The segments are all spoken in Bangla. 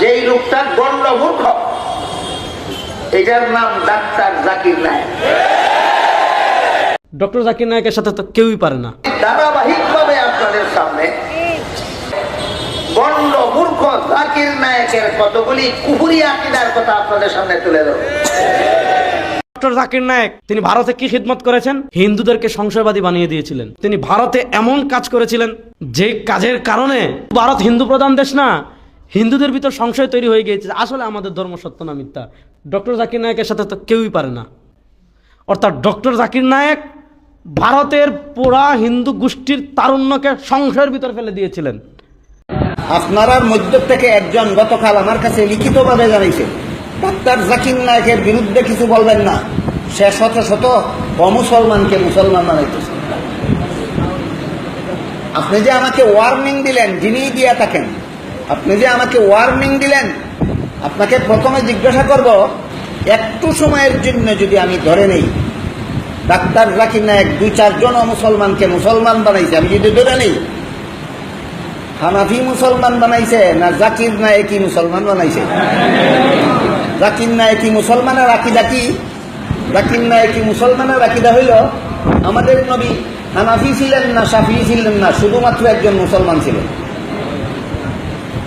যেই লোকটা গণ্ড মূর্খ। এটার নাম ডাক্তার জাকির নায়ক। ডক্টর জাকির নায়কের সাথে তো কেউই পারে না। ধারাবাহিক ভাবে আপনাদের সামনে গণ্ড মূর্খ জাকির নায়কের কতগুলি কুহুরি আকিদার কথা আপনাদের সামনে তুলে ধরো ডক্টর জাকির নায়েক তিনি ভারতে কি খিদমত করেছেন? হিন্দুদেরকে সংশয়বাদী বানিয়ে দিয়েছিলেন। তিনি ভারতে এমন কাজ করেছিলেন যে কাজের কারণে ভারত হিন্দু প্রধান দেশ না হিন্দুদের ভিতর সংশয় তৈরি হয়ে গিয়েছে আসলে আমাদের ধর্ম সত্য না মিথ্যা। ডক্টর জাকির নায়কের সাথে তো কেউই পারে না। অর্থাৎ ডক্টর জাকির নায়েক ভারতের পুরা হিন্দু গোষ্ঠীর তারুণ্যকে সংশয়ের ভিতর ফেলে দিয়েছিলেন। আপনারার মধ্য থেকে একজন গতকাল আমার কাছে লিখিতভাবে জানাইছে ডাক্তার জাকির নায়কের বিরুদ্ধে কিছু বলবেন না। সে শত শত অমুসলমানকে মুসলমান বানাইতেছে। আপনি যে আমাকে ওয়ার্নিং দিলেন যিনি দিয়া থাকেন আপনি যে আমাকে ওয়ার্নিং দিলেন, আপনাকে প্রথমে জিজ্ঞাসা করব, একটু সময়ের জন্য যদি আমি ধরে নেই। ডাক্তার জাকির এক দুই চারজন মুসলমানকে মুসলমান বানাইছে, আমি যদি ধরে নেই। হানাফি মুসলমান বানাইছে না জাকির নায়কি মুসলমান বানাইছে? জাকির নায়কি মুসলমানের আকিদা কি? জাকির নায়কি মুসলমানের আকিদা হইল, আমাদের নবী হানাফি ছিলেন না সাফি ছিলেন না, শুধুমাত্র একজন মুসলমান ছিলেন।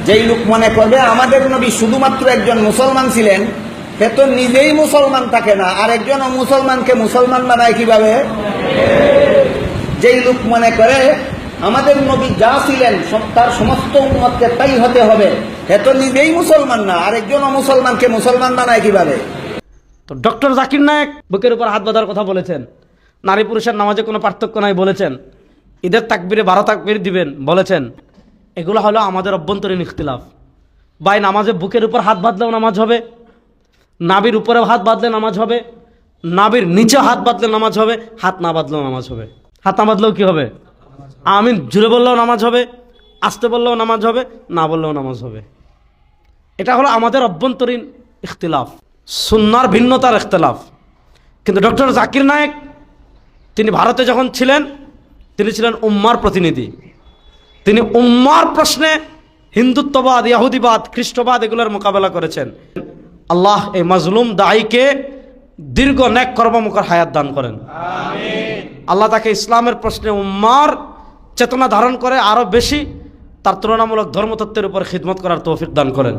যেই লোক মনে করবে, আমাদের নবী শুধুমাত্র একজন মুসলমান ছিলেন, সে তো নিজেই মুসলমান থাকে না। আর একজন মুসলমানকে মুসলমান বানায় কীভাবে? যেই লোক মনে করে, আমাদের নবী যা ছিলেন তার সমস্ত উন্মতকে তাই হতে হবে। সে তো নিজেই মুসলমান না, আর একজন মুসলমানকে মুসলমান বানায় কীভাবে? তো ডক্টর জাকির নায়ক বুকের উপর হাত বাঁধার কথা বলেছেন। নারী পুরুষের নামাজে কোনো পার্থক্য নাই বলেছেন। ঈদের তাকবিরে বারো তাকবির দিবেন বলেছেন। এগুলো হলো আমাদের অভ্যন্তরীণ ইখতিলাফ। বাই নামাজে বুকের উপর হাত বাঁধলেও নামাজ হবে নাবির উপরেও হাত বাঁধলে নামাজ হবে নাবির নিচে হাত বাঁধলে নামাজ হবে, হাত না বাঁধলেও নামাজ হবে। হাত না বাঁধলেও কী হবে? আমিন জুড়ে বললেও নামাজ হবে, আসতে বললেও নামাজ হবে, না বললেও নামাজ হবে। এটা হলো আমাদের অভ্যন্তরীণ ইখতিলাফ, সুন্নার ভিন্নতার ইখতলাফ। কিন্তু ডক্টর জাকির নায়েক, তিনি ভারতে যখন ছিলেন, তিনি ছিলেন উম্মার প্রতিনিধি। তিনি উম্মার প্রশ্নে হিন্দুত্ববাদ, ইয়াহুদিবাদ, খ্রিস্টবাদ এগুলোর মোকাবেলা করেছেন। আল্লাহ এই মাজলুম দায়ীকে দীর্ঘ ন্যাক কর্মমুখর হায়াত দান করেন। আল্লাহ তাকে ইসলামের প্রশ্নে উম্মার চেতনা ধারণ করে আরও বেশি, তার তুলনামূলক ধর্মতত্ত্বের উপর খিদমত করার তৌফিক দান করেন।